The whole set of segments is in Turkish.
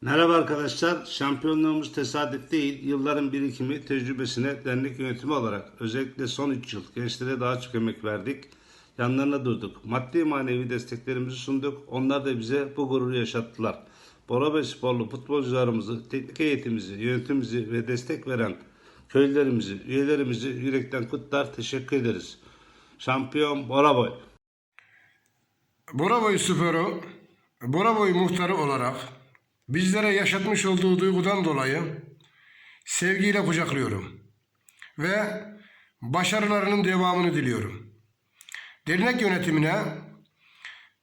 Merhaba arkadaşlar. Şampiyonluğumuz tesadüf değil. Yılların birikimi, tecrübesine dernek yönetimi olarak özellikle son 3 yıl gençlere daha çok emek verdik. Yanlarına durduk. Maddi manevi desteklerimizi sunduk. Onlar da bize bu gururu yaşattılar. Bora sporlu futbolcularımızı, teknik heyetimizi, yönetimimizi ve destek veren köylülerimizi, üyelerimizi yürekten kutlar, teşekkür ederiz. Şampiyon Bora Boy. Boraboy Sporu, Boraboy muhtarı olarak bizlere yaşatmış olduğu duygudan dolayı sevgiyle kucaklıyorum ve başarılarının devamını diliyorum. Dernek yönetimine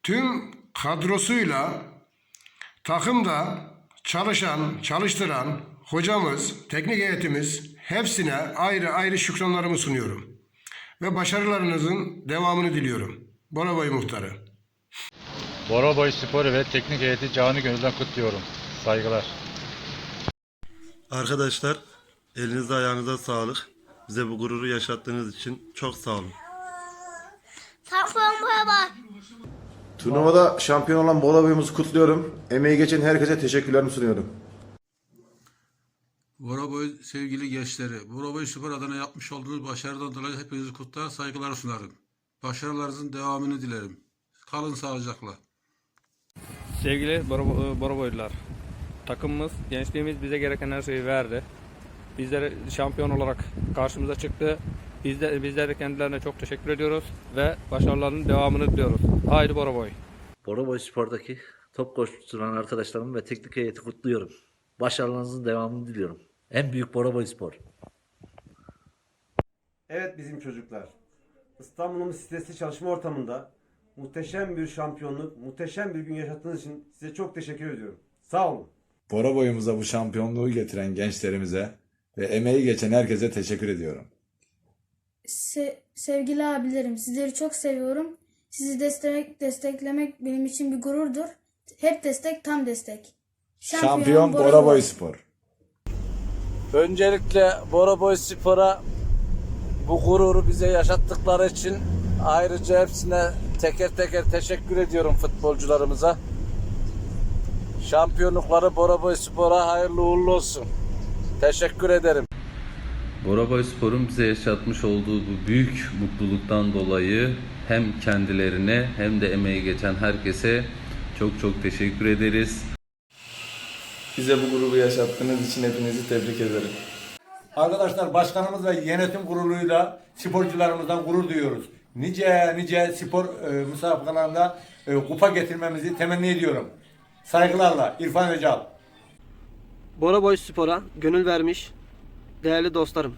tüm kadrosuyla takımda çalışan, çalıştıran hocamız, teknik heyetimiz hepsine ayrı ayrı şükranlarımı sunuyorum. Ve başarılarınızın devamını diliyorum. Boraboy muhtarı. Boraboy Sporu ve teknik heyeti canı gönülden kutluyorum. Saygılar. Arkadaşlar elinize ayağınıza sağlık. Bize bu gururu yaşattığınız için çok sağ olun. Turnuvada şampiyon olan Bora Boy'umuzu kutluyorum. Emeği geçen herkese teşekkürlerimi sunuyorum. Boraboy sevgili gençleri, Boraboy Spor adına yapmış olduğunuz başarıdan dolayı hepinizi kutlar, saygılar sunarım. Başarılarınızın devamını dilerim. Kalın sağlıcakla. Sevgili Bora- Boraboylular, takımımız, gençliğimiz bize gereken her şeyi verdi. Bizlere şampiyon olarak karşımıza çıktı. Biz de, bizler de kendilerine çok teşekkür ediyoruz ve başarılarının devamını diliyoruz. Haydi Boraboy. Boroboy Spor'daki top koşturan arkadaşlarımı ve teknik heyeti kutluyorum. Başarılarınızın devamını diliyorum. En büyük Boroboy Spor. Evet bizim çocuklar. İstanbul'un stresli çalışma ortamında muhteşem bir şampiyonluk, muhteşem bir gün yaşattığınız için size çok teşekkür ediyorum. Sağ olun. Bora boyumuza bu şampiyonluğu getiren gençlerimize ve emeği geçen herkese teşekkür ediyorum. Se- sevgili abilerim, sizleri çok seviyorum. Sizi destek desteklemek benim için bir gururdur. Hep destek, tam destek. Şampiyon Bora Boy Spor. Öncelikle Boraboy Spor'a bu gururu bize yaşattıkları için ayrıca hepsine teker teker teşekkür ediyorum futbolcularımıza. Şampiyonlukları Boraboy Spor'a hayırlı uğurlu olsun. Teşekkür ederim. Boraboy Spor'un bize yaşatmış olduğu bu büyük mutluluktan dolayı hem kendilerine hem de emeği geçen herkese çok çok teşekkür ederiz. Bize bu gururu yaşattığınız için hepinizi tebrik ederim. Arkadaşlar başkanımız ve yönetim kuruluyla sporcularımızdan gurur duyuyoruz. Nice nice spor e, müsabakalarında e, kupa getirmemizi temenni ediyorum. Saygılarla İrfan Öcal. Boraboy Spor'a gönül vermiş değerli dostlarım.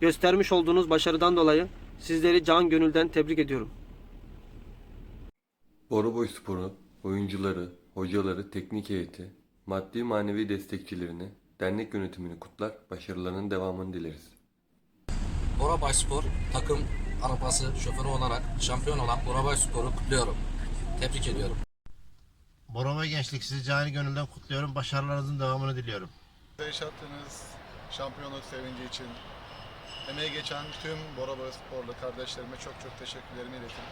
Göstermiş olduğunuz başarıdan dolayı sizleri can gönülden tebrik ediyorum. Boraboy Spor'u, oyuncuları, hocaları, teknik heyeti, maddi manevi destekçilerini, dernek yönetimini kutlar, başarılarının devamını dileriz. Boraboy Spor takım arabası şoförü olarak şampiyon olan Boraboy Spor'u kutluyorum. Tebrik ediyorum. Bora Boy gençlik sizi cani gönülden kutluyorum. Başarılarınızın devamını diliyorum. Yaşattığınız şampiyonluk sevinci için emeği geçen tüm Boraboy Sporlu kardeşlerime çok çok teşekkürlerimi iletin.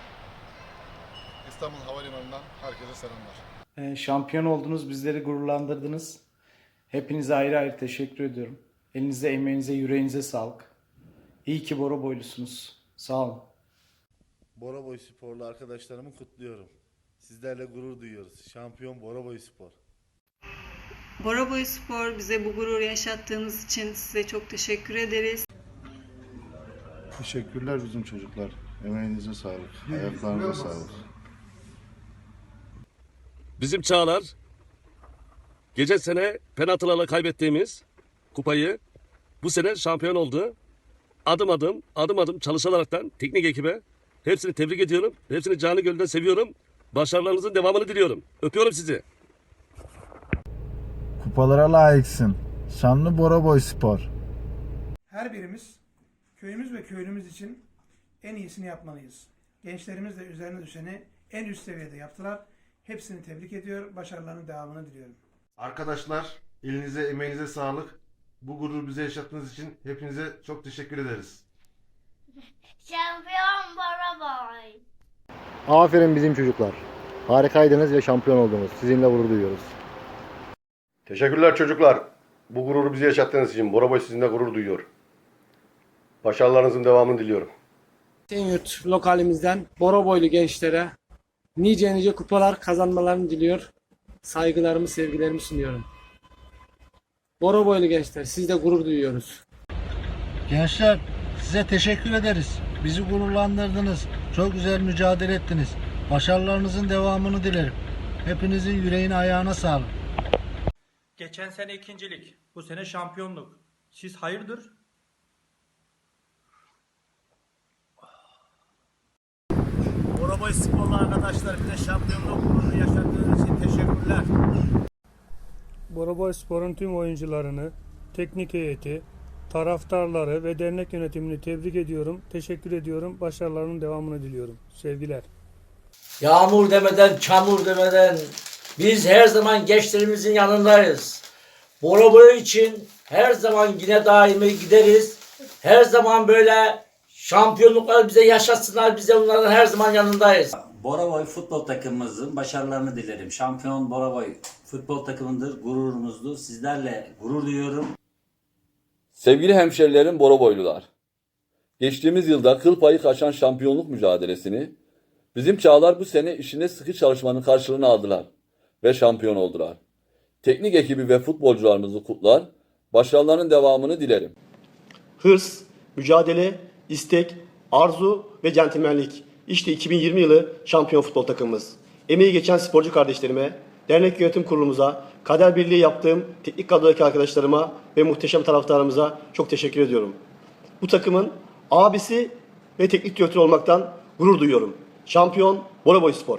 İstanbul Havalimanı'ndan herkese selamlar. şampiyon oldunuz, bizleri gururlandırdınız. Hepinize ayrı ayrı teşekkür ediyorum. Elinize, emeğinize, yüreğinize sağlık. İyi ki Boraboylusunuz. Sağ olun. Bora Boy sporlu arkadaşlarımı kutluyorum. Sizlerle gurur duyuyoruz. Şampiyon Bora Boy Spor. Boraboy Spor bize bu gururu yaşattığınız için size çok teşekkür ederiz. Teşekkürler bizim çocuklar. Emeğinize sağlık. Ayaklarınıza sağlık. Bizim Çağlar, geçen sene penaltılarla kaybettiğimiz kupayı bu sene şampiyon oldu. Adım adım, adım adım çalışaraktan teknik ekibe hepsini tebrik ediyorum. Hepsini canı gönülden seviyorum. Başarılarınızın devamını diliyorum. Öpüyorum sizi. Kupalara layıksın. Şanlı Bora Boy Spor. Her birimiz köyümüz ve köylümüz için en iyisini yapmalıyız. Gençlerimiz de üzerine düşeni en üst seviyede yaptılar. Hepsini tebrik ediyor. Başarılarının devamını diliyorum. Arkadaşlar elinize emeğinize sağlık. Bu gururu bize yaşattığınız için hepinize çok teşekkür ederiz. Şampiyon Boraboy. Aferin bizim çocuklar. Harikaydınız ve şampiyon oldunuz. Sizinle gurur duyuyoruz. Teşekkürler çocuklar. Bu gururu bize yaşattığınız için Boraboy sizinle gurur duyuyor. Başarılarınızın devamını diliyorum. Senyurt lokalimizden Boroboylu gençlere nice nice kupalar kazanmalarını diliyor. Saygılarımı, sevgilerimi sunuyorum. Boroboylu gençler, siz de gurur duyuyoruz. Gençler size teşekkür ederiz. Bizi gururlandırdınız. Çok güzel mücadele ettiniz. Başarılarınızın devamını dilerim. Hepinizin yüreğine ayağına sağlık. Geçen sene ikincilik, bu sene şampiyonluk. Siz hayırdır? Boraboy sporlu arkadaşlar bize şampiyonluk gururu yaşattığınız için teşekkürler. Boroboy Spor'un tüm oyuncularını, teknik heyeti, taraftarları ve dernek yönetimini tebrik ediyorum, teşekkür ediyorum, başarılarının devamını diliyorum. Sevgiler. Yağmur demeden, çamur demeden biz her zaman gençlerimizin yanındayız. Boroboy için her zaman yine daimi gideriz. Her zaman böyle şampiyonluklar bize yaşatsınlar. Biz de onların her zaman yanındayız. Boraboy futbol takımımızın başarılarını dilerim. Şampiyon Boraboy futbol takımındır, gururumuzdur. Sizlerle gurur duyuyorum. Sevgili hemşerilerim Boroboylular. Geçtiğimiz yılda kıl payı kaçan şampiyonluk mücadelesini bizim çağlar bu sene işine sıkı çalışmanın karşılığını aldılar ve şampiyon oldular. Teknik ekibi ve futbolcularımızı kutlar, başarılarının devamını dilerim. Hırs, mücadele, istek, arzu ve centilmenlik. İşte 2020 yılı şampiyon futbol takımımız. Emeği geçen sporcu kardeşlerime, dernek yönetim kurulumuza, kader birliği yaptığım teknik kadrodaki arkadaşlarıma ve muhteşem taraftarımıza çok teşekkür ediyorum. Bu takımın abisi ve teknik direktörü olmaktan gurur duyuyorum. Şampiyon Boraboy Spor.